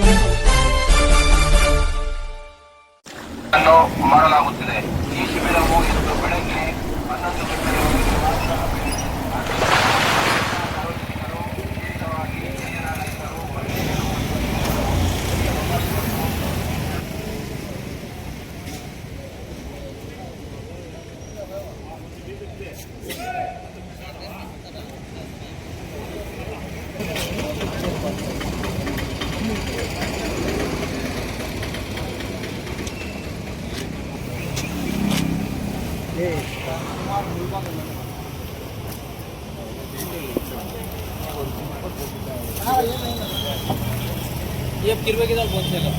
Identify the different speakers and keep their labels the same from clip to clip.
Speaker 1: watching.
Speaker 2: ये किरवे के साथ पहुंचने का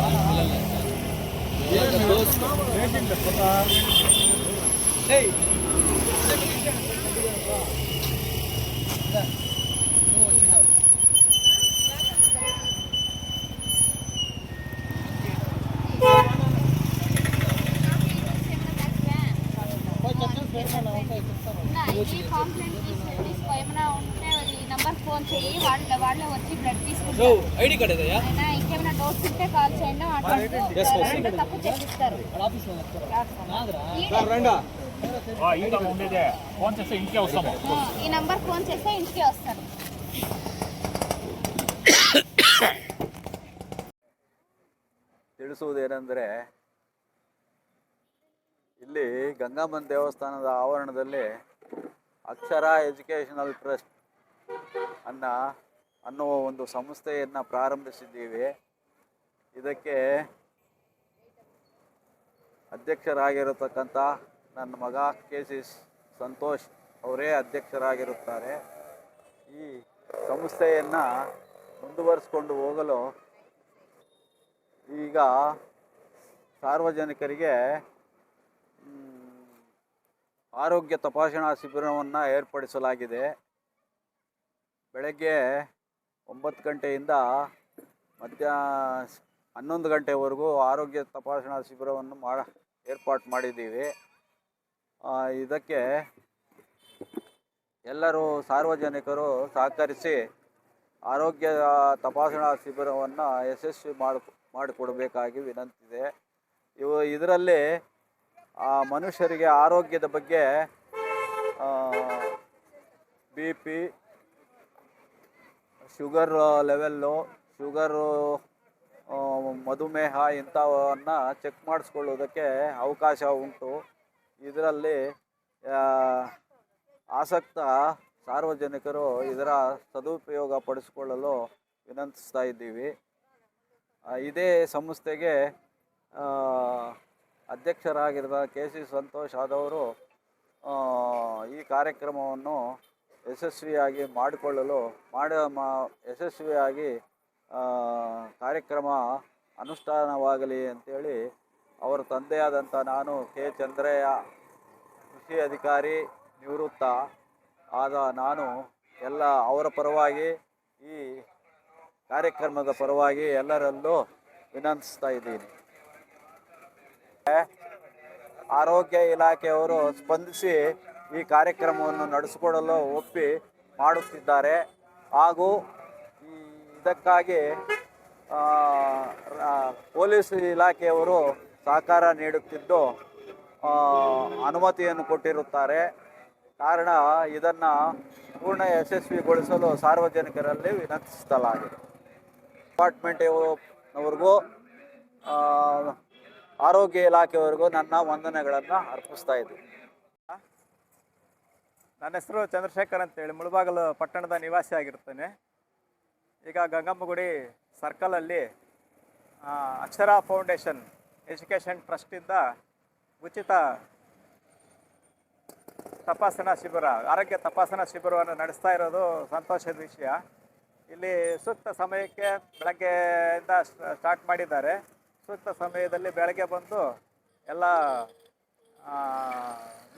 Speaker 3: ఈ కాంప్లైంట్ తీసుకొని తీసుకో ఏమైనా ఉంటే ఈ నంబర్ ఫోన్ చెయ్యి వాళ్ళ వాళ్ళే వచ్చి బ్లడ్ తీసుకుంటారు
Speaker 2: ఐడి కార్డ్ ఏదయ్యా
Speaker 3: అయినా ఇంకేమైనా డౌట్స్ ఉంటే కాల్ చేయండి మాట్లాడుతూ తప్పు చేపిస్తారు
Speaker 4: ఉండేదే ఫోన్ చేస్తే ఇంటికే వస్తాము
Speaker 3: ఈ నంబర్ ఫోన్ చేస్తే ఇంటికి వస్తారు
Speaker 5: ತಿಳಿಸುವುದೇನೆಂದರೆ ಇಲ್ಲಿ ಗಂಗಾಮನ್ ದೇವಸ್ಥಾನದ ಆವರಣದಲ್ಲಿ ಅಕ್ಷರ ಎಜುಕೇಷನಲ್ ಟ್ರಸ್ಟ್ ಅನ್ನ ಅನ್ನುವ ಒಂದು ಸಂಸ್ಥೆಯನ್ನು ಪ್ರಾರಂಭಿಸಿದ್ದೀವಿ. ಇದಕ್ಕೆ ಅಧ್ಯಕ್ಷರಾಗಿರತಕ್ಕಂಥ ನನ್ನ ಮಗ ಕೆ ಸಿ ಸಂತೋಷ್ ಅವರೇ ಅಧ್ಯಕ್ಷರಾಗಿರುತ್ತಾರೆ. ಈ ಸಂಸ್ಥೆಯನ್ನು ಮುಂದುವರಿಸ್ಕೊಂಡು ಹೋಗಲು ಈಗ ಸಾರ್ವಜನಿಕರಿಗೆ ಆರೋಗ್ಯ ತಪಾಸಣಾ ಶಿಬಿರವನ್ನು ಏರ್ಪಡಿಸಲಾಗಿದೆ. ಬೆಳಗ್ಗೆ ಒಂಬತ್ತು ಗಂಟೆಯಿಂದ ಮಧ್ಯಾಹ್ನ ಹನ್ನೊಂದು ಗಂಟೆವರೆಗೂ ಆರೋಗ್ಯ ತಪಾಸಣಾ ಶಿಬಿರವನ್ನು ಮಾಡ ಏರ್ಪಾಟ್ ಮಾಡಿದ್ದೀವಿ. ಇದಕ್ಕೆ ಎಲ್ಲರೂ ಸಾರ್ವಜನಿಕರು ಸಹಕರಿಸಿ ಆರೋಗ್ಯ ತಪಾಸಣಾ ಶಿಬಿರವನ್ನು ಯಶಸ್ವಿ ಮಾಡಿ, ಮಾಡಿಕೊಡಬೇಕಾಗಿ ವಿನಂತಿದೆ. ಇವು, ಇದರಲ್ಲಿ ಮನುಷ್ಯರಿಗೆ ಆರೋಗ್ಯದ ಬಗ್ಗೆ B P sugar level sugar ಆ, ಮಧುಮೇಹ ಇಂಥವನ್ನು ಚೆಕ್ ಮಾಡಿಸ್ಕೊಳ್ಳೋದಕ್ಕೆ ಅವಕಾಶ ಉಂಟು. ಇದರಲ್ಲಿ ಆ, ಆಸಕ್ತ ಸಾರ್ವಜನಿಕರು ಇದರ ಸದುಪಯೋಗ ಪಡಿಸಿಕೊಳ್ಳಲು ವಿನಂತಿಸ್ತಾ ಇದ್ದೀವಿ. ಆ, ಇದೇ ಸಂಸ್ಥೆಗೆ ಆ, ಅಧ್ಯಕ್ಷರಾಗಿರುವ ಕೆ ಸಿ ಸಂತೋಷ್ ಆದವರು ಈ ಕಾರ್ಯಕ್ರಮವನ್ನು ಯಶಸ್ವಿಯಾಗಿ ಮಾಡಿಕೊಳ್ಳಲು, ಮಾಡ ಯಶಸ್ವಿಯಾಗಿ ಕಾರ್ಯಕ್ರಮ ಅನುಷ್ಠಾನವಾಗಲಿ ಅಂತೇಳಿ ಅವರ ತಂದೆಯಾದಂಥ ನಾನು ಕೆ ಚಂದ್ರಯ್ಯ, ಕೃಷಿ ಅಧಿಕಾರಿ ನಿವೃತ್ತ ಆದ ನಾನು ಎಲ್ಲ ಅವರ ಪರವಾಗಿ ಈ ಕಾರ್ಯಕ್ರಮದ ಪರವಾಗಿ ಎಲ್ಲರಲ್ಲೂ ವಿನಂತಿಸ್ತಾ ಇದ್ದೀನಿ. ಆರೋಗ್ಯ ಇಲಾಖೆಯವರು ಸ್ಪಂದಿಸಿ ಈ ಕಾರ್ಯಕ್ರಮವನ್ನು ನಡೆಸಿಕೊಡಲು ಒಪ್ಪಿ ಮಾಡುತ್ತಿದ್ದಾರೆ. ಹಾಗೂ ಇದಕ್ಕಾಗಿ ಪೊಲೀಸ್ ಇಲಾಖೆಯವರು ಸಹಕಾರ ನೀಡುತ್ತಿದ್ದು ಅನುಮತಿಯನ್ನು ಕೊಟ್ಟಿರುತ್ತಾರೆ. ಕಾರಣ ಇದನ್ನು ಪೂರ್ಣ ಯಶಸ್ವಿಗೊಳಿಸಲು ಸಾರ್ವಜನಿಕರಲ್ಲಿ ವಿನಂತಿಸಲಾಗಿದೆ. ಡಿಪಾರ್ಟ್ಮೆಂಟಿನವ್ರಿಗೂ ಆ, ಆರೋಗ್ಯ ಇಲಾಖೆವರೆಗೂ ನನ್ನ ವಂದನೆಗಳನ್ನು ಅರ್ಪಿಸ್ತಾ ಇದ್ದೀನಿ
Speaker 6: ನನ್ನ ಹೆಸರು ಚಂದ್ರಶೇಖರ್ ಅಂತೇಳಿ ಮುಳಬಾಗಲು ಪಟ್ಟಣದ ನಿವಾಸಿ ಆಗಿರ್ತೇನೆ. ಈಗ ಗಂಗಮ್ಮಗುಡಿ ಸರ್ಕಲಲ್ಲಿ ಅಕ್ಷರ ಫೌಂಡೇಶನ್ ಎಜುಕೇಷನ್ ಟ್ರಸ್ಟಿಂದ ಉಚಿತ ತಪಾಸಣಾ ಶಿಬಿರ, ಆರೋಗ್ಯ ತಪಾಸಣಾ ಶಿಬಿರವನ್ನು ನಡೆಸ್ತಾ ಇರೋದು ಸಂತೋಷದ ವಿಷಯ. ಇಲ್ಲಿ ಸೂಕ್ತ ಸಮಯಕ್ಕೆ ಬೆಳಗ್ಗೆಯಿಂದ ಸ್ಟಾರ್ಟ್ ಮಾಡಿದ್ದಾರೆ. ಸೂಕ್ತ ಸಮಯದಲ್ಲಿ ಬೆಳಗ್ಗೆ ಬಂದು ಎಲ್ಲ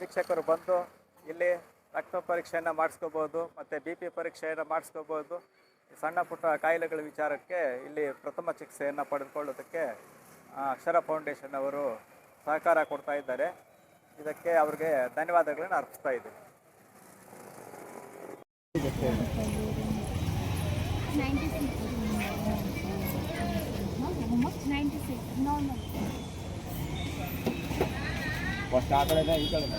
Speaker 6: ವೀಕ್ಷಕರು ಬಂದು ಇಲ್ಲಿ ರಕ್ತ ಪರೀಕ್ಷೆಯನ್ನು ಮಾಡಿಸ್ಕೋಬೋದು, ಮತ್ತು ಬಿ ಪಿ ಪರೀಕ್ಷೆಯನ್ನು ಮಾಡಿಸ್ಕೋಬೋದು. ಸಣ್ಣ ಪುಟ್ಟ ಕಾಯಿಲೆಗಳ ವಿಚಾರಕ್ಕೆ ಇಲ್ಲಿ ಪ್ರಥಮ ಚಿಕಿತ್ಸೆಯನ್ನು ಪಡೆದುಕೊಳ್ಳೋದಕ್ಕೆ ಅಕ್ಷರ ಫೌಂಡೇಶನ್ ಅವರು ಸಹಕಾರ ಕೊಡ್ತಾ ಇದ್ದಾರೆ. ಇದಕ್ಕೆ ಅವ್ರಿಗೆ ಧನ್ಯವಾದಗಳನ್ನು ಅರ್ಪಿಸ್ತಾ ಇದ್ದೀನಿ.
Speaker 3: ನೈಂಟಿ 96. No, no.
Speaker 6: ಫಸ್ಟ್ ಆ ಕಡೆ ಈ ಕಡೆನೇ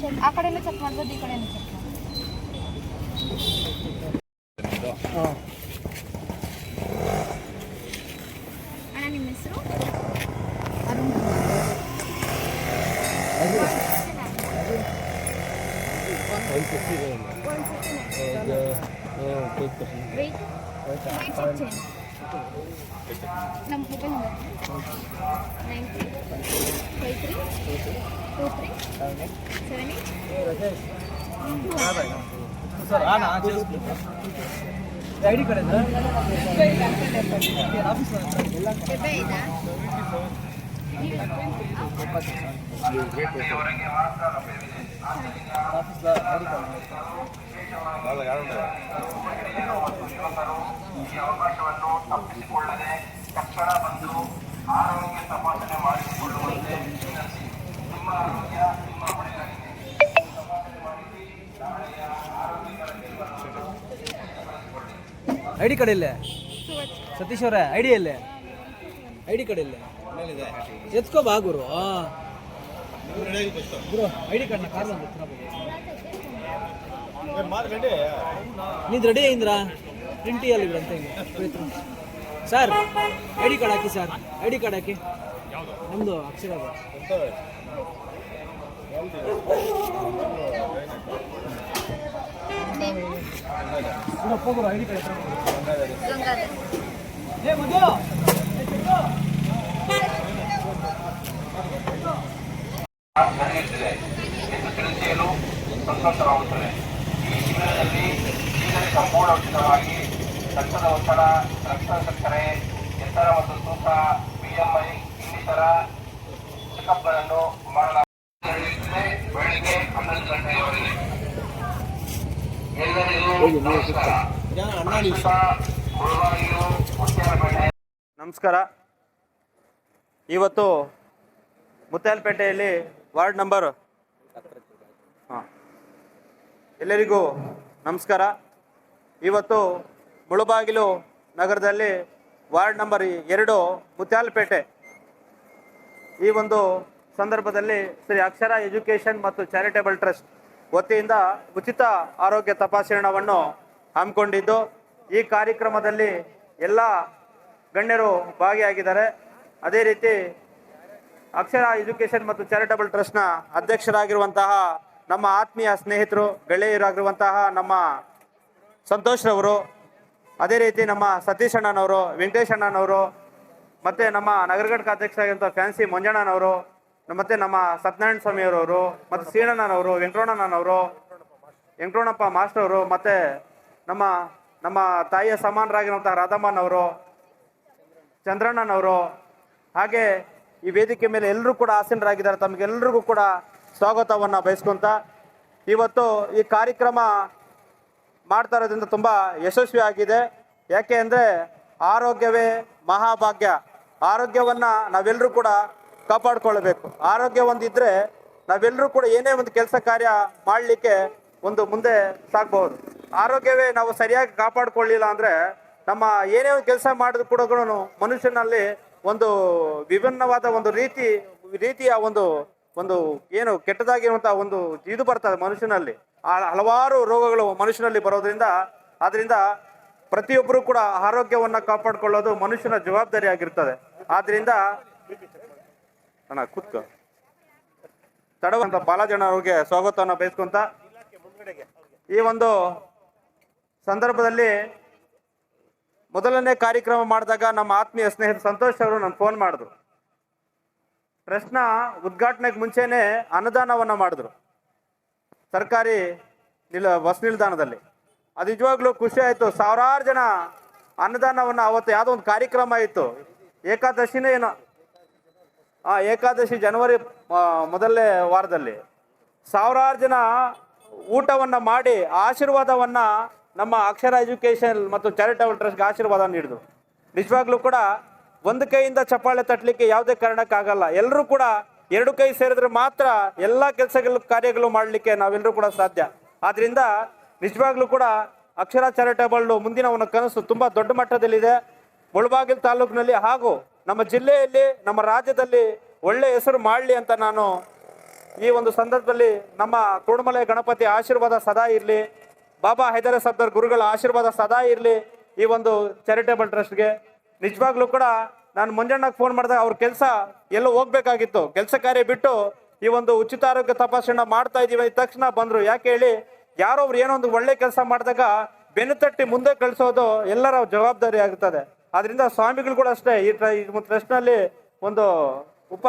Speaker 3: ಚೆಕ್. ಆ ಕಡೆನೂ ಚೆಕ್ ಮಾಡ್ಬೋದು ಈ ಕಡೆನೂ ಚೆಕ್ ಮಾಡ್ಬೋದು. ಅಣ್ಣ ನಿಮ್ಮ ಹೆಸರು? Arun. Wait wait check change ನಮ್ಮ mobile number nine three five three two three seven
Speaker 7: eight I D card
Speaker 3: office ಇದಾ
Speaker 8: ಈ ಅವಕಾಶವನ್ನು ತಪ್ಪಿಸಿಕೊಳ್ಳದೆ ತಕ್ಷಣ ಬಂದು ಆರೋಗ್ಯ ತಪಾಸಣೆ ಮಾಡಿಸಿಕೊಳ್ಳುವಂತೆ ವಿನಂತಿ. ನಿಮ್ಮ ಆರೋಗ್ಯ ನಿಮ್ಮ ಹೊಣೆಗಾರಿಕೆ
Speaker 7: ಐ ಡಿ ಕಾರ್ಡ್ ಇಲ್ಲೇ ಸತೀಶ್ ಅವರೇ ಐ ಡಿ ಎಲ್ಲೇ? ಐ ಡಿ ಕಾರ್ಡ್ ಇಲ್ಲೇ ಎತ್ಕೋ ಬಾ ಗುರು. ಗುರು ಐ ಡಿ ಕಾರ್ಡ್ನ ಕಾರ್ ನೀನು ರೆಡಿ ಅయింದ್ರಾ ಪ್ರಿಂಟಿ ಅಲ್ಲಿ ಅಂತ ಸರ್ ಐ ಡಿ ಕಾರ್ಡ್ ಹಾಕಿ ಸರ್ ಐ ಡಿ ಕಾರ್ಡ್ ಹಾಕಿ. ನಮ್ಮದು ಅಕ್ಷರ ಐ ಡಿ ಕಾರ್ಡ್
Speaker 8: ಸಂತೋಷವಾಗುತ್ತದೆ. ಈ ಶಿಬಿರದಲ್ಲಿ ಸಂಪೂರ್ಣ ಉಚಿತವಾಗಿ ರಕ್ತದ ಒತ್ತಡ ರಕ್ತ ಸಕ್ಕರೆ ಎತ್ತರ ಮತ್ತು ತೂಕ, ಬಿಎಂಐ, ಇನ್ನಿತರ ಚೆಕಪ್ಗಳನ್ನು ಮಾಡಲಾಗುತ್ತದೆ. ಬೆಳಿಗ್ಗೆ ಹನ್ನೊಂದು ಗಂಟೆಯವರೆಗೆ. ಎಲ್ಲರಿಗೂ ನಮಸ್ಕಾರ.
Speaker 9: ನಮಸ್ಕಾರ. ಇವತ್ತು ಮುತ್ತಾಲ್ಪೇಟೆಯಲ್ಲಿ ವಾರ್ಡ್ ನಂಬರ್ ಹಾಂ. ಎಲ್ಲರಿಗೂ ನಮಸ್ಕಾರ. ಇವತ್ತು ಮುಳುಬಾಗಿಲು ನಗರದಲ್ಲಿ ವಾರ್ಡ್ ನಂಬರ್ ಎರಡು ಮುತ್ಯಾಲಪೇಟೆ. ಈ ಒಂದು ಸಂದರ್ಭದಲ್ಲಿ ಶ್ರೀ ಅಕ್ಷರ ಎಜುಕೇಷನ್ ಮತ್ತು ಚಾರಿಟೇಬಲ್ ಟ್ರಸ್ಟ್ ವತಿಯಿಂದ ಉಚಿತ ಆರೋಗ್ಯ ತಪಾಸಣೆಯನ್ನು ಹಮ್ಮಿಕೊಂಡಿದ್ದು, ಈ ಕಾರ್ಯಕ್ರಮದಲ್ಲಿ ಎಲ್ಲ ಗಣ್ಯರು ಭಾಗಿಯಾಗಿದ್ದಾರೆ. ಅದೇ ರೀತಿ ಅಕ್ಷರ ಎಜುಕೇಷನ್ ಮತ್ತು ಚಾರಿಟಬಲ್ ಟ್ರಸ್ಟ್ನ ಅಧ್ಯಕ್ಷರಾಗಿರುವಂತಹ ನಮ್ಮ ಆತ್ಮೀಯ ಸ್ನೇಹಿತರು, ಗೆಳೆಯರಾಗಿರುವಂತಹ ನಮ್ಮ ಸಂತೋಷ್ ರವರು ಅದೇ ರೀತಿ ನಮ್ಮ ಸತೀಶ್ ಅಣ್ಣನವರು, ವೆಂಕಟೇಶ್ ಅಣ್ಣನವರು, ಮತ್ತು ನಮ್ಮ ನಗರ ಘಟಕ ಅಧ್ಯಕ್ಷರಾಗಿರುವಂಥ ಫ್ಯಾನ್ಸಿ ಮಂಜಣ್ಣನವರು, ಮತ್ತು ನಮ್ಮ ಸತ್ಯನಾರಾಯಣ ಸ್ವಾಮಿಯವರವರು ಮತ್ತು ಸೀಣಣ್ಣನವರು ವೆಂಕಟಣ್ಣನವರು ವೆಂಕಟಣ್ಣಪ್ಪ ಮಾಸ್ಟರ್ ಅವರು, ಮತ್ತು ನಮ್ಮ ನಮ್ಮ ತಾಯಿಯ ಸಮಾನರಾಗಿರುವಂಥ ರಾಧಮ್ಮನವರು ಚಂದ್ರಣ್ಣನವರು, ಹಾಗೆ ಈ ವೇದಿಕೆ ಮೇಲೆ ಎಲ್ಲರೂ ಕೂಡ ಆಸೀನರಾಗಿದ್ದಾರೆ. ತಮಗೆಲ್ಲರಿಗೂ ಕೂಡ ಸ್ವಾಗತವನ್ನು ಬಯಸ್ಕೊಂತ ಇವತ್ತು ಈ ಕಾರ್ಯಕ್ರಮ ಮಾಡ್ತಾ ಇರೋದ್ರಿಂದ ತುಂಬ ಯಶಸ್ವಿ ಆಗಿದೆ. ಯಾಕೆ ಅಂದರೆ ಆರೋಗ್ಯವೇ ಮಹಾಭಾಗ್ಯ. ಆರೋಗ್ಯವನ್ನು ನಾವೆಲ್ಲರೂ ಕೂಡ ಕಾಪಾಡ್ಕೊಳ್ಬೇಕು. ಆರೋಗ್ಯ ಒಂದಿದ್ರೆ ನಾವೆಲ್ಲರೂ ಕೂಡ ಏನೇ ಒಂದು ಕೆಲಸ ಕಾರ್ಯ ಮಾಡಲಿಕ್ಕೆ ಒಂದು ಮುಂದೆ ಸಾಗಬಹುದು ಆರೋಗ್ಯವೇ ನಾವು ಸರಿಯಾಗಿ ಕಾಪಾಡ್ಕೊಳ್ಳಿಲ್ಲ ಅಂದರೆ ನಮ್ಮ ಏನೇ ಒಂದು ಕೆಲಸ ಮಾಡಿದ್ರು ಕೂಡ ಮನುಷ್ಯನಲ್ಲಿ ಒಂದು ವಿಭಿನ್ನವಾದ ಒಂದು ರೀತಿ, ರೀತಿಯ ಒಂದು ಒಂದು ಏನು ಕೆಟ್ಟದಾಗಿರುವಂಥ ಒಂದು ಇದು ಬರ್ತದೆ ಮನುಷ್ಯನಲ್ಲಿ. ಹಲವಾರು ರೋಗಗಳು ಮನುಷ್ಯನಲ್ಲಿ ಬರೋದ್ರಿಂದ, ಆದ್ರಿಂದ ಪ್ರತಿಯೊಬ್ಬರು ಕೂಡ ಆರೋಗ್ಯವನ್ನ ಕಾಪಾಡಿಕೊಳ್ಳೋದು ಮನುಷ್ಯನ ಜವಾಬ್ದಾರಿ ಆಗಿರ್ತದೆ. ಆದ್ರಿಂದ ಅಣ್ಣ, ಕೂತ್ಕೋ. ತಡವಂತ ಬಾಲಾಜನ ಅವ್ರಿಗೆ ಸ್ವಾಗತವನ್ನು ಬಯಸ್ಕೊಂತ ಈ ಒಂದು ಸಂದರ್ಭದಲ್ಲಿ ಮೊದಲನೇ ಕಾರ್ಯಕ್ರಮ ಮಾಡಿದಾಗ ನಮ್ಮ ಆತ್ಮೀಯ ಸ್ನೇಹಿತ ಸಂತೋಷ್ ಅವರು ನಾನು ಫೋನ್ ಮಾಡಿದ್ರು. ಟ್ರಸ್ಟ್ನ ಉದ್ಘಾಟನೆಗೆ ಮುಂಚೆನೆ ಅನುದಾನವನ್ನು ಮಾಡಿದ್ರು. ಸರ್ಕಾರಿ ನಿಲ್ ಬಸ್ ನಿಲ್ದಾಣದಲ್ಲಿ. ಅದು ನಿಜವಾಗ್ಲೂ ಖುಷಿ ಆಯಿತು. ಸಾವಿರಾರು ಜನ ಅನ್ನದಾನವನ್ನು ಅವತ್ತು ಯಾವುದೋ ಒಂದು ಕಾರ್ಯಕ್ರಮ ಇತ್ತು. ಏಕಾದಶಿನೇ ಏನೋ, ಆ, ಏಕಾದಶಿ ಜನವರಿ ಮೊದಲನೇ ವಾರದಲ್ಲಿ ಸಾವಿರಾರು ಜನ ಊಟವನ್ನು ಮಾಡಿ ಆಶೀರ್ವಾದವನ್ನು ನಮ್ಮ ಅಕ್ಷರ ಎಜುಕೇಷನ್ ಮತ್ತು ಚಾರಿಟಬಲ್ ಟ್ರಸ್ಟ್ಗೆ ಆಶೀರ್ವಾದ ನೀಡಿದ್ರು. ನಿಜವಾಗ್ಲೂ ಕೂಡ ಒಂದು ಕೈಯಿಂದ ಚಪ್ಪಾಳೆ ತಟ್ಟಲಿಕ್ಕೆ ಯಾವುದೇ ಕಾರಣಕ್ಕಾಗಲ್ಲ. ಎಲ್ಲರೂ ಕೂಡ ಎರಡು ಕೈ ಸೇರಿದ್ರೆ ಮಾತ್ರ ಎಲ್ಲ ಕೆಲಸಗಳು, ಕಾರ್ಯಗಳು ಮಾಡಲಿಕ್ಕೆ ನಾವೆಲ್ಲರೂ ಕೂಡ ಸಾಧ್ಯ. ಆದ್ರಿಂದ ನಿಜವಾಗ್ಲೂ ಕೂಡ ಅಕ್ಷರ ಚಾರಿಟೇಬಲ್ ಮುಂದಿನ ಒಂದು ಕನಸು ತುಂಬಾ ದೊಡ್ಡ ಮಟ್ಟದಲ್ಲಿದೆ. ಮುಳಬಾಗಿಲು ತಾಲೂಕಿನಲ್ಲಿ ಹಾಗೂ ನಮ್ಮ ಜಿಲ್ಲೆಯಲ್ಲಿ, ನಮ್ಮ ರಾಜ್ಯದಲ್ಲಿ ಒಳ್ಳೆ ಹೆಸರು ಮಾಡಲಿ ಅಂತ ನಾನು ಈ ಒಂದು ಸಂದರ್ಭದಲ್ಲಿ ನಮ್ಮ ಕುರುಡುಮಲೆ ಗಣಪತಿ ಆಶೀರ್ವಾದ ಸದಾ ಇರಲಿ. ಬಾಬಾ ಹೈದರ ಸಬ್ದರ್ ಗುರುಗಳ ಆಶೀರ್ವಾದ ಸದಾ ಇರಲಿ ಈ ಒಂದು ಚಾರಿಟೇಬಲ್ ಟ್ರಸ್ಟ್ಗೆ. ನಿಜವಾಗ್ಲೂ ಕೂಡ ನಾನು ಮುಂಜಾನಾಗ ಫೋನ್ ಮಾಡಿದಾಗ ಅವ್ರ ಕೆಲಸ ಎಲ್ಲೋ ಹೋಗ್ಬೇಕಾಗಿತ್ತು. ಕೆಲಸ ಕಾರ್ಯ ಬಿಟ್ಟು ಈ ಒಂದು ಉಚಿತ ಆರೋಗ್ಯ ತಪಾಸಣೆ ಮಾಡ್ತಾ ಇದೀವಿ ಅಂದ ತಕ್ಷಣ ಬಂದ್ರು. ಯಾಕೆ ಹೇಳಿ? ಯಾರೋ ಅವ್ರು ಏನೋ ಒಂದು ಒಳ್ಳೆ ಕೆಲಸ ಮಾಡಿದಾಗ ಬೆನ್ನು ತಟ್ಟಿ ಮುಂದೆ ಕಳಿಸೋದು ಎಲ್ಲರ ಜವಾಬ್ದಾರಿ ಆಗುತ್ತದೆ ಆದ್ರಿಂದ ಸ್ವಾಮಿಗಳು ಕೂಡ ಅಷ್ಟೇ ಈ ಟ್ರಸ್ಟ್ನಲ್ಲಿ ಒಂದು ಉಪ?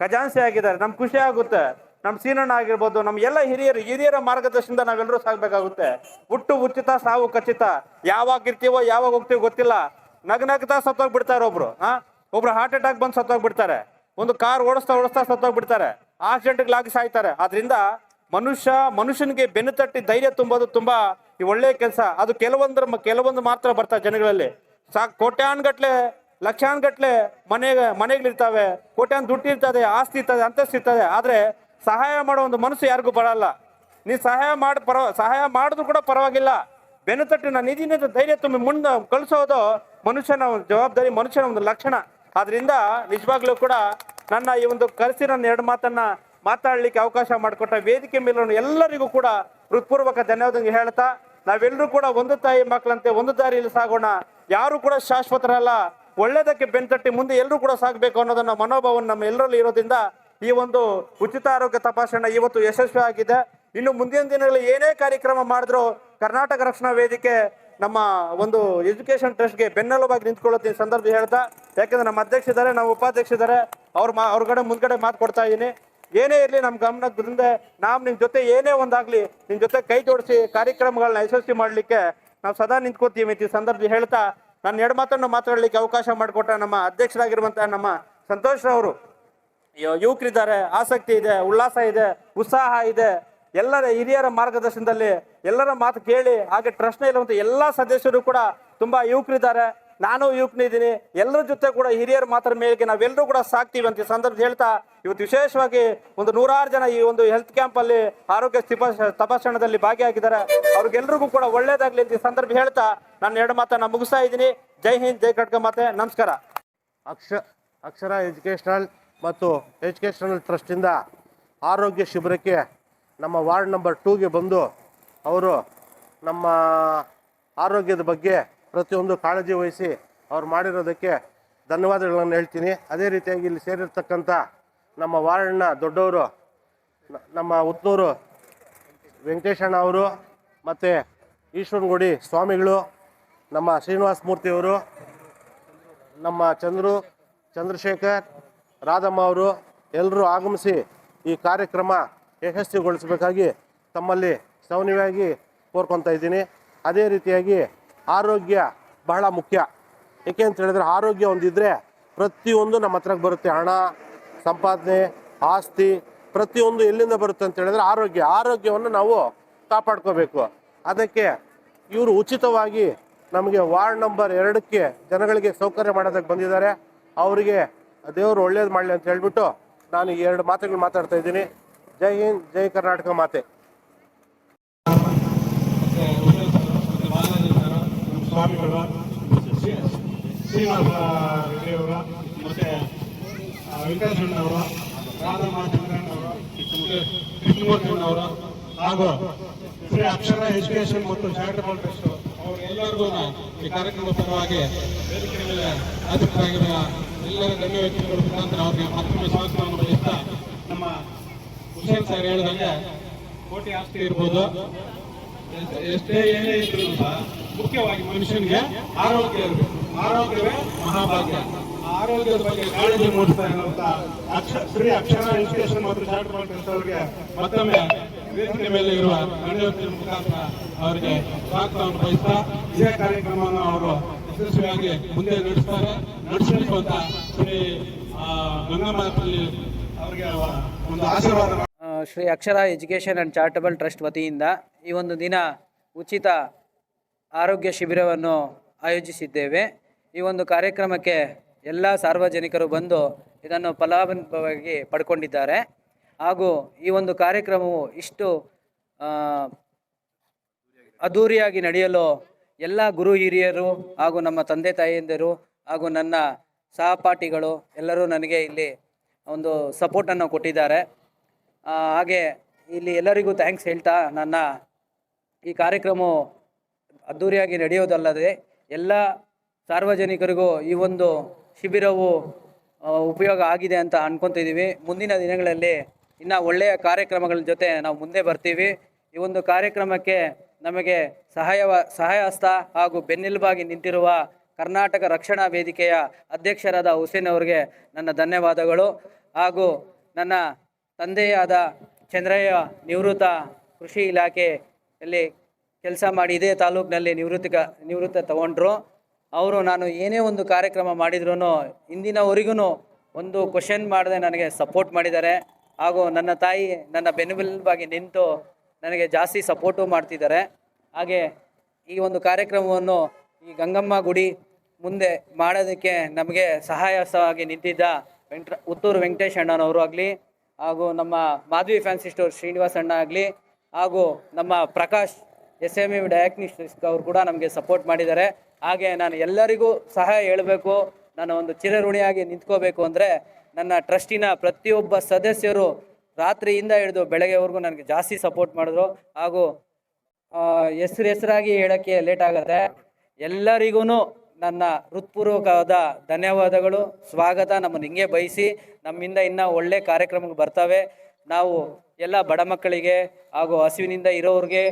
Speaker 9: ಖಜಾನ್ಸಿ ಆಗಿದ್ದಾರೆ. ನಮ್ಗೆ ಖುಷಿ ಆಗುತ್ತೆ. ನಮ್ಮ ಸೀನಣ್ಣ ಆಗಿರ್ಬೋದು ನಮ್ಮ ಎಲ್ಲ ಹಿರಿಯರು, ಹಿರಿಯರ ಮಾರ್ಗದರ್ಶನದಿಂದ ನಾವೆಲ್ಲರೂ ಸಾಗ್ಬೇಕಾಗುತ್ತೆ. ಹುಟ್ಟು ಉಚಿತ, ಸಾವು ಖಚಿತ. ಯಾವಾಗಿರ್ತೀವೋ ಯಾವಾಗ ಹೋಗ್ತೀವೋ ಗೊತ್ತಿಲ್ಲ. ನಗ್ ನಗ್ತಾ ಸತ್ತೋಗ್ಬಿಡ್ತಾರೆ ಒಬ್ರು ಹಾ ಒಬ್ರು ಹಾರ್ಟ್ ಅಟ್ಯಾಕ್ ಬಂದು ಸತ್ತೋಗ್ಬಿಡ್ತಾರೆ. ಒಂದು ಕಾರ್ ಓಡಿಸ್ತಾ ಓಡಿಸ್ತಾ ಸತ್ತೋಗ್ಬಿಡ್ತಾರೆ. ಆಕ್ಸಿಡೆಂಟ್ಗಳಾಗಿ ಸಾಯ್ತಾರೆ. ಆದ್ರಿಂದ ಮನುಷ್ಯ ಮನುಷ್ಯನಿಗೆ ಬೆನ್ನು ತಟ್ಟಿ ಧೈರ್ಯ ತುಂಬೋದು ತುಂಬಾ ಈ ಒಳ್ಳೆಯ ಕೆಲಸ. ಅದು ಕೆಲವೊಂದ್ರ ಕೆಲವೊಂದು ಮಾತ್ರ ಬರ್ತಾರೆ ಜನಗಳಲ್ಲಿ. ಸಾ ಕೋಟ್ಯಾನ್ಗಟ್ಲೆ ಲಕ್ಷಾನ್ಗಟ್ಲೆ ಮನೆ, ಮನೆಗಳಿರ್ತಾವೆ. ಕೋಟ್ಯಾನ್ ದುಡ್ಡು ಇರ್ತದೆ, ಆಸ್ತಿ ಇರ್ತದೆ, ಅಂತಸ್ತು ಇರ್ತದೆ. ಆದ್ರೆ ಸಹಾಯ ಮಾಡೋ ಒಂದು ಮನಸ್ಸು ಯಾರಿಗೂ ಬರಲ್ಲ. ನೀ ಸಹಾಯ ಮಾಡಿ ಸಹಾಯ ಮಾಡಿದ್ರು ಕೂಡ ಪರವಾಗಿಲ್ಲ. ಬೆನ್ನು ತಟ್ಟಿ ನಾನು ನಿಧಿನ ಧೈರ್ಯ ತುಂಬಿ ಮುಂದೆ ಕಳಿಸೋದು ಮನುಷ್ಯನ ಒಂದು ಜವಾಬ್ದಾರಿ, ಮನುಷ್ಯನ ಒಂದು ಲಕ್ಷಣ. ಆದ್ರಿಂದ ನಿಜವಾಗ್ಲೂ ಕೂಡ ನನ್ನ ಈ ಒಂದು ಕರೆಸಿ ನನ್ನ ಎರಡು ಮಾತನ್ನ ಮಾತಾಡ್ಲಿಕ್ಕೆ ಅವಕಾಶ ಮಾಡಿಕೊಟ್ಟ ವೇದಿಕೆ ಮೇಲೆ ಎಲ್ಲರಿಗೂ ಕೂಡ ಹೃತ್ಪೂರ್ವಕ ಧನ್ಯವಾದ ಹೇಳ್ತಾ, ನಾವೆಲ್ಲರೂ ಕೂಡ ಒಂದು ತಾಯಿ ಮಕ್ಕಳಂತೆ ಒಂದು ದಾರಿಯಲ್ಲಿ ಸಾಗೋಣ. ಯಾರು ಕೂಡ ಶಾಶ್ವತರಲ್ಲ ಒಳ್ಳೆದಕ್ಕೆ ಬೆನ್ತಟ್ಟಿ ಮುಂದೆ ಎಲ್ಲರೂ ಕೂಡ ಸಾಗಬೇಕು ಅನ್ನೋದನ್ನ ಮನೋಭಾವ ನಮ್ಮ ಎಲ್ಲರಲ್ಲಿ ಇರೋದ್ರಿಂದ ಈ ಒಂದು ಉಚಿತ ಆರೋಗ್ಯ ತಪಾಸಣೆ ಇವತ್ತು ಯಶಸ್ವಿ ಆಗಿದೆ ಇನ್ನು ಮುಂದಿನ ದಿನಗಳಲ್ಲಿ ಏನೇ ಕಾರ್ಯಕ್ರಮ ಮಾಡಿದ್ರು ಕರ್ನಾಟಕ ರಕ್ಷಣಾ ವೇದಿಕೆ ನಮ್ಮ ಒಂದು ಎಜುಕೇಶನ್ ಟ್ರಸ್ಟ್ಗೆ ಬೆನ್ನೆಲುಬಾಗಿ ನಿಂತ್ಕೊಳ್ಳುತ್ತೆ ಈ ಸಂದರ್ಭ ಹೇಳ್ತಾ, ಯಾಕಂದ್ರೆ ನಮ್ಮ ಅಧ್ಯಕ್ಷ ಇದ್ದಾರೆ ನಮ್ಮ ಉಪಾಧ್ಯಕ್ಷ ಇದ್ದಾರೆ, ಅವ್ರ ಮಾ ಅವ್ರ ಕಡೆ ಮುಂದ್ಗಡೆ ಮಾತು ಕೊಡ್ತಾ ಇದ್ದೀನಿ. ಏನೇ ಇರಲಿ ನಮ್ಮ ಗಮನಕ್ಕೆ ಬಂದೆ ನಾವು ನಿಮ್ಮ ಜೊತೆ ಏನೇ ಒಂದಾಗಲಿ ನಿಮ್ಮ ಜೊತೆ ಕೈ ಜೋಡಿಸಿ ಕಾರ್ಯಕ್ರಮಗಳನ್ನ ಯಶಸ್ವಿ ಮಾಡಲಿಕ್ಕೆ ನಾವು ಸದಾ ನಿಂತ್ಕೋತೀವಿ ಅಂತ ಈ ಸಂದರ್ಭ ಹೇಳ್ತಾ ನನ್ನ ಎರಡು ಮಾತನ್ನು ಮಾತಾಡಲಿಕ್ಕೆ ಅವಕಾಶ ಮಾಡಿಕೊಟ್ಟ ನಮ್ಮ ಅಧ್ಯಕ್ಷರಾಗಿರುವಂತಹ ನಮ್ಮ ಸಂತೋಷ್ ಅವರು ಯುವಕರಿದ್ದಾರೆ, ಆಸಕ್ತಿ ಇದೆ, ಉಲ್ಲಾಸ ಇದೆ, ಉತ್ಸಾಹ ಇದೆ. ಎಲ್ಲರ ಹಿರಿಯರ ಮಾರ್ಗದರ್ಶನದಲ್ಲಿ ಎಲ್ಲರ ಮಾತು ಕೇಳಿ, ಹಾಗೆ ಟ್ರಸ್ಟ್ ಇರುವಂತ ಎಲ್ಲಾ ಸದಸ್ಯರು ಕೂಡ ತುಂಬಾ ಯುವಕರಿದ್ದಾರೆ. ನಾನು ಯುವಕನಿದ್ದೀನಿ. ಎಲ್ಲರ ಜೊತೆ ಕೂಡ ಹಿರಿಯರ ಮಾತ್ರ ಮೇಲೆ ನಾವೆಲ್ಲರೂ ಕೂಡ ಸಾಕ್ತೀವಿ ಅಂತ ಈ ಸಂದರ್ಭ ಹೇಳ್ತಾ, ಇವತ್ತು ವಿಶೇಷವಾಗಿ ಒಂದು ನೂರಾರು ಜನ ಈ ಒಂದು ಹೆಲ್ತ್ ಕ್ಯಾಂಪ್ ಅಲ್ಲಿ ಆರೋಗ್ಯ ತಪಾಸ ತಪಾಸಣೆಯಲ್ಲಿ ಭಾಗಿಯಾಗಿದ್ದಾರೆ. ಅವ್ರಿಗೆಲ್ರಿಗೂ ಕೂಡ ಒಳ್ಳೇದಾಗ್ಲಿ ಅಂತ ಈ ಸಂದರ್ಭ ಹೇಳ್ತಾ, ನಾನು ಎರಡು ಮಾತನ್ನ ಮುಗಿಸ್ತಾ ಇದ್ದೀನಿ. ಜೈ ಹಿಂದ್, ಜೈ ಕಟ್ಕ ಮಾತೆ. ನಮಸ್ಕಾರ.
Speaker 10: ಅಕ್ಷ, ಅಕ್ಷರ ಎಜುಕೇಷನಲ್ ಮತ್ತು ಎಜುಕೇಷನಲ್ ಟ್ರಸ್ಟಿಂದ ಆರೋಗ್ಯ ಶಿಬಿರಕ್ಕೆ ನಮ್ಮ ವಾರ್ಡ್ ನಂಬರ್ ಟೂಗೆ ಬಂದು ಅವರು ನಮ್ಮ ಆರೋಗ್ಯದ ಬಗ್ಗೆ ಪ್ರತಿಯೊಂದು ಕಾಳಜಿ ವಹಿಸಿ ಅವ್ರು ಮಾಡಿರೋದಕ್ಕೆ ಧನ್ಯವಾದಗಳನ್ನು ಹೇಳ್ತೀನಿ. ಅದೇ ರೀತಿಯಾಗಿ ಇಲ್ಲಿ ಸೇರಿರ್ತಕ್ಕಂಥ ನಮ್ಮ ವಾರ್ಡ್ನ ದೊಡ್ಡವರು ನಮ್ಮ ಉತ್ನೂರು ವೆಂಕಟೇಶಣ್ಣ ಅವರು ಮತ್ತು ಈಶ್ವರನಗುಡಿ ಸ್ವಾಮಿಗಳು, ನಮ್ಮ ಶ್ರೀನಿವಾಸ ಮೂರ್ತಿಯವರು ನಮ್ಮ ಚಂದ್ರು, ಚಂದ್ರಶೇಖರ್, ರಾಧಮ್ಮ ಅವರು ಎಲ್ಲರೂ ಆಗಮಿಸಿ ಈ ಕಾರ್ಯಕ್ರಮ ಯಶಸ್ವಿಗೊಳಿಸಬೇಕಾಗಿ ತಮ್ಮಲ್ಲಿ ಸೌನ್ಯವಾಗಿ ಕೋರ್ಕೊತಾ ಇದ್ದೀನಿ. ಅದೇ ರೀತಿಯಾಗಿ ಆರೋಗ್ಯ ಬಹಳ ಮುಖ್ಯ. ಏಕೆ ಅಂತ ಹೇಳಿದ್ರೆ ಆರೋಗ್ಯ ಒಂದಿದ್ದರೆ ಪ್ರತಿಯೊಂದು ನಮ್ಮ ಹತ್ರಕ್ಕೆ ಬರುತ್ತೆ. ಹಣ, ಸಂಪಾದನೆ, ಆಸ್ತಿ ಪ್ರತಿಯೊಂದು ಎಲ್ಲಿಂದ ಬರುತ್ತೆ ಅಂತ ಹೇಳಿದ್ರೆ ಆರೋಗ್ಯ. ಆರೋಗ್ಯವನ್ನು ನಾವು ಕಾಪಾಡ್ಕೋಬೇಕು. ಅದಕ್ಕೆ ಇವರು ಉಚಿತವಾಗಿ ನಮಗೆ ವಾರ್ಡ್ ನಂಬರ್ ಎರಡಕ್ಕೆ ಜನಗಳಿಗೆ ಸೌಕರ್ಯ ಮಾಡೋದಕ್ಕೆ ಬಂದಿದ್ದಾರೆ. ಅವರಿಗೆ ದೇವರು ಒಳ್ಳೇದು ಮಾಡಲಿ ಅಂತ ಹೇಳ್ಬಿಟ್ಟು ನಾನು ಎರಡು ಮಾತುಗಳು ಮಾತಾಡ್ತಾ ಇದ್ದೀನಿ. ಜೈ ಹಿಂದ್, ಜೈ ಕರ್ನಾಟಕ ಮಾತೆ.
Speaker 11: ಸ್ವಾಮಿಗಳು ಶ್ರೀ- ಶ್ರೀನಿವಾಸ ರೆಡ್ಡಿಯವರು ಮತ್ತೆ ವೆಂಕಟೇಶ್ವರನವರು ರಾಧಮ್ಮ ಚಂದ್ರಣ್ಣವರು ಕೃಷ್ಣಮೂರ್ತಿಯವರು ಹಾಗೂ ಶ್ರೀ ಅಕ್ಷರ ಎಜುಕೇಶನ್ ಮತ್ತು ಚಾರಿಟಬಲ್ ಟ್ರಸ್ಟ್ ಅವರೆಲ್ಲರಿಗೂ ಈ ಕಾರ್ಯಕ್ರಮದ ಪರವಾಗಿ ವೇದಿಕೆ ಮೇಲೆ ಎಲ್ಲರ ಗಣ್ಯ ವ್ಯಕ್ತಿಗಳ ಮುಖಾಂತರ ಅವರಿಗೆ ಮತ್ತೊಮ್ಮೆ ಸ್ವಾಗತವನ್ನು ಬಯಸ್ತಾ ನಮ್ಮ ಹುಸೇನ್ ಸರ್ ಹೇಳಿದಂಗೆ ಕೋಟಿ ಆಸ್ತಿ ಇರ್ಬೋದು. ಎಷ್ಟೇ ಏನೇ ಇದ್ರು ಸಹ ಮುಖ್ಯವಾಗಿ ಮನುಷ್ಯನಿಗೆ ಆರೋಗ್ಯ ಇರಬೇಕು ಆರೋಗ್ಯವೇ ಮಹಾಭಾಗ್ಯ. ಆರೋಗ್ಯದ ಬಗ್ಗೆ ಕಾಳಜಿ ಮೂಡಿಸ್ತಾ ಇರುವಂತ ಅಕ್ಷರ ಶ್ರೀ ಅಕ್ಷರ ಎಜುಕೇಶನ್ ಮತ್ತು ಚಾರಿಟಬಲ್ ಟ್ರಸ್ಟ್ ಅವರಿಗೆ ಮತ್ತೊಮ್ಮೆ ವೇದಿಕೆ ಮೇಲೆ ಇರುವ ಗಣ್ಯವ್ಯಕ್ತಿಗಳ ಮುಖಾಂತರ ಅವರಿಗೆ ಸ್ವಾಗತವನ್ನು ಬಯಸ್ತಾ ಇದೇ ಕಾರ್ಯಕ್ರಮವನ್ನು ಅವರು ಯಶಸ್ವಿಯಾಗಿ ಮುಂದೆ ನಡೆಸ್ತಾರೆ. ನಡೆಸಿರುವಂತ ಶ್ರೀ ಗಂಗಾಮಾತಲ್ಲಿ ಅವರಿಗೆ ಒಂದು ಆಶೀರ್ವಾದ
Speaker 7: Shri Akshara education and charitable trust ವತಿಯಿಂದ ಈ ಒಂದು ದಿನ ಉಚಿತ ಆರೋಗ್ಯ ಶಿಬಿರವನ್ನು ಆಯೋಜಿಸಿದ್ದೇವೆ. ಈ ಒಂದು ಕಾರ್ಯಕ್ರಮಕ್ಕೆ ಎಲ್ಲ ಸಾರ್ವಜನಿಕರು ಬಂದು ಇದನ್ನು ಫಲಾನುಭವಾಗಿ ಪಡ್ಕೊಂಡಿದ್ದಾರೆ. ಹಾಗೂ ಈ ಒಂದು ಕಾರ್ಯಕ್ರಮವು ಇಷ್ಟು ಅದ್ಧೂರಿಯಾಗಿ ನಡೆಯಲು ಎಲ್ಲ ಗುರು ಹಿರಿಯರು ಹಾಗೂ ನಮ್ಮ ತಂದೆ ತಾಯಿಯಂದಿರು ಹಾಗೂ ನನ್ನ ಸಹಪಾಠಿಗಳು ಎಲ್ಲರೂ ನನಗೆ ಇಲ್ಲಿ ಒಂದು ಸಪೋರ್ಟನ್ನು ಕೊಟ್ಟಿದ್ದಾರೆ. ಹಾಗೆ ಇಲ್ಲಿ ಎಲ್ಲರಿಗೂ ಥ್ಯಾಂಕ್ಸ್ ಹೇಳ್ತಾ ನನ್ನ ಈ ಕಾರ್ಯಕ್ರಮವು ಅದ್ಧೂರಿಯಾಗಿ ನಡೆಯೋದಲ್ಲದೆ ಎಲ್ಲ ಸಾರ್ವಜನಿಕರಿಗೂ ಈ ಒಂದು ಶಿಬಿರವು ಉಪಯೋಗ ಆಗಿದೆ ಅಂತ ಅನ್ಕೊತಿದ್ದೀವಿ ಮುಂದಿನ ದಿನಗಳಲ್ಲಿ ಇನ್ನು ಒಳ್ಳೆಯ ಕಾರ್ಯಕ್ರಮಗಳ ಜೊತೆ ನಾವು ಮುಂದೆ ಬರ್ತೀವಿ. ಈ ಒಂದು ಕಾರ್ಯಕ್ರಮಕ್ಕೆ ನಮಗೆ ಸಹಾಯ ಹಸ್ತ ಹಾಗೂ ಬೆನ್ನೆಲುಬಾಗಿ ನಿಂತಿರುವ ಕರ್ನಾಟಕ ರಕ್ಷಣಾ ವೇದಿಕೆಯ ಅಧ್ಯಕ್ಷರಾದ ಹುಸೇನ್ ಅವರಿಗೆ ನನ್ನ ಧನ್ಯವಾದಗಳು. ಹಾಗೂ ನನ್ನ ತಂದೆಯಾದ ಚಂದ್ರಯ್ಯ ನಿವೃತ್ತ ಕೃಷಿ ಇಲಾಖೆಯಲ್ಲಿ ಕೆಲಸ ಮಾಡಿ ಇದೇ ತಾಲೂಕಿನಲ್ಲಿ ನಿವೃತ್ತಿ ಕ ನಿವೃತ್ತ ತಗೊಂಡ್ರು. ಅವರು ನಾನು ಏನೇ ಒಂದು ಕಾರ್ಯಕ್ರಮ ಮಾಡಿದ್ರು ಇಂದಿನವರೆಗೂ ಒಂದು ಕ್ವಶನ್ ಮಾಡದೆ ನನಗೆ ಸಪೋರ್ಟ್ ಮಾಡಿದ್ದಾರೆ. ಹಾಗೂ ನನ್ನ ತಾಯಿ ನನ್ನ ಬೆನ್ನೆಲುಬಾಗಿ ನಿಂತು ನನಗೆ ಜಾಸ್ತಿ ಸಪೋರ್ಟು ಮಾಡ್ತಿದ್ದಾರೆ. ಹಾಗೆ ಈ ಒಂದು ಕಾರ್ಯಕ್ರಮವನ್ನು ಈ ಗಂಗಮ್ಮ ಗುಡಿ ಮುಂದೆ ಮಾಡೋದಕ್ಕೆ ನಮಗೆ ಸಹಾಯಸವಾಗಿ ನಿಂತಿದ್ದ ವೆಂಕಟ, ಉತ್ತೂರು ವೆಂಕಟೇಶ್ ಅಣ್ಣನವರು ಆಗಲಿ, ಹಾಗೂ ನಮ್ಮ ಮಾಧವಿ ಫ್ಯಾನ್ಸಿ ಸ್ಟೋರ್ ಶ್ರೀನಿವಾಸ್ ಅಣ್ಣ ಆಗಲಿ, ಹಾಗೂ ನಮ್ಮ Prakash S M E diagnostics ಅವರು ಕೂಡ ನಮಗೆ ಸಪೋರ್ಟ್ ಮಾಡಿದ್ದಾರೆ. ಹಾಗೆ ನಾನು ಎಲ್ಲರಿಗೂ ಸಹಾಯ ಹೇಳಬೇಕು. ನಾನು ಒಂದು ಚಿರಋಣಿಯಾಗಿ ನಿಂತ್ಕೋಬೇಕು ಅಂದರೆ ನನ್ನ ಟ್ರಸ್ಟಿನ ಪ್ರತಿಯೊಬ್ಬ ಸದಸ್ಯರು ರಾತ್ರಿಯಿಂದ ಹಿಡಿದು ಬೆಳಗ್ಗೆವರೆಗೂ ನನಗೆ ಜಾಸ್ತಿ ಸಪೋರ್ಟ್ ಮಾಡಿದ್ರು. ಹಾಗೂ ಹೆಸರು ಹೆಸರಾಗಿ ಹೇಳೋಕ್ಕೆ ಲೇಟ್ ಆಗುತ್ತೆ ಎಲ್ಲರಿಗೂ ನನ್ನ ಹೃತ್ಪೂರ್ವಕವಾದ ಧನ್ಯವಾದಗಳು. ಸ್ವಾಗತ. ನಮ್ಮನ್ನು ಹಿಂಗೆ ಬಯಸಿ. ನಮ್ಮಿಂದ ಇನ್ನೂ ಒಳ್ಳೆ ಕಾರ್ಯಕ್ರಮಗಳು ಬರ್ತವೆ. ನಾವು ಎಲ್ಲ ಬಡ ಮಕ್ಕಳಿಗೆ ಹಾಗೂ ಹಸಿವಿನಿಂದ ಇರೋರಿಗೆ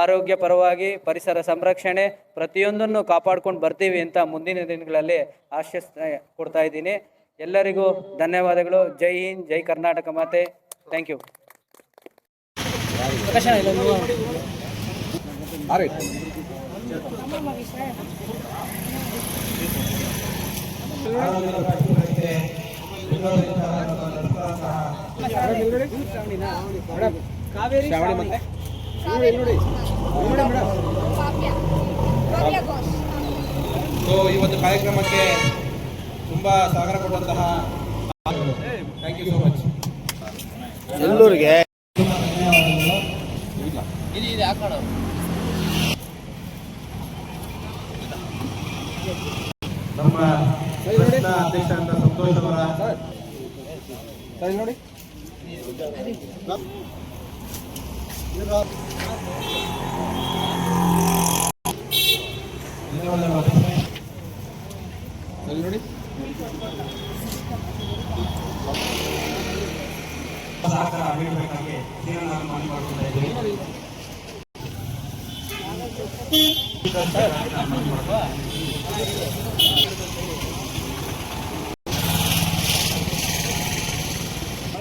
Speaker 7: ಆರೋಗ್ಯ ಪರವಾಗಿ ಪರಿಸರ ಸಂರಕ್ಷಣೆ ಪ್ರತಿಯೊಂದನ್ನು ಕಾಪಾಡ್ಕೊಂಡು ಬರ್ತೀವಿ ಅಂತ ಮುಂದಿನ ದಿನಗಳಲ್ಲಿ ಆಶ್ವಸ್ತ ಕೊಡ್ತಾ ಇದ್ದೀನಿ. ಎಲ್ಲರಿಗೂ ಧನ್ಯವಾದಗಳು. ಜೈ ಹಿಂದ್, ಜೈ ಕರ್ನಾಟಕ ಮಾತೆ. Thank you
Speaker 3: Kavya. ಮತ್ತೆ ಘೋಷ್.
Speaker 9: ಸೊ ಈ ಒಂದು ಕಾರ್ಯಕ್ರಮಕ್ಕೆ ತುಂಬ ಸಹಕಾರ ಕೊಟ್ಟಂತಹ ಥ್ಯಾಂಕ್ ಯು ಸೋ ಮಚ್
Speaker 10: ಎಲ್ಲೂರಿಗೆ
Speaker 11: ನಮ್ಮ ಟ್ರಸ್ಟ್ನ ಅಧ್ಯಕ್ಷ ಅಂತ ಸಂತೋಷ್ ಅವರ
Speaker 9: ನೋಡಿ ನೋಡಿ.
Speaker 11: ಸಹಕಾರ ನೀಡಬೇಕಾಗಿ ನಾನು ಮನವಿ ಮಾಡ್ತಾ ಇದ್ದೀನಿ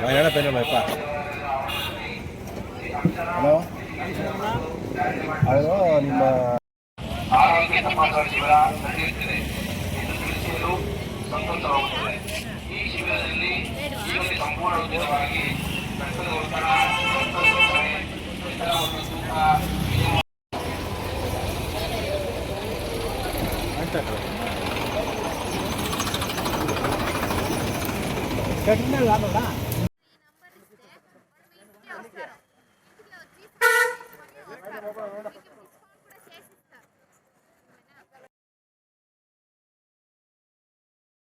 Speaker 9: ಆರ ಕೊಡೋದು ಹಲೋ ಹಲೋ ನಿಮ್ಮ
Speaker 8: ಆರೋಗ್ಯ ತಪಾಸಣಾ ಶಿಬಿರ ನಡೆಯುತ್ತಿದೆ ಎಂದು ತಿಳಿಸಲು ಸಂತೋಷವಾಗುತ್ತದೆ ಈ ಶಿಬಿರದಲ್ಲಿ ಈಗಲೇ ಸಂಪೂರ್ಣ ಉಚಿತವಾಗಿ ರಕ್ತದ ಒತ್ತಡ ರಕ್ತ ಶೋಧನೆ ಒತ್ತಡ ಮತ್ತು ತೂಕ
Speaker 9: ಕಡಿಮೆ ಲಾಭ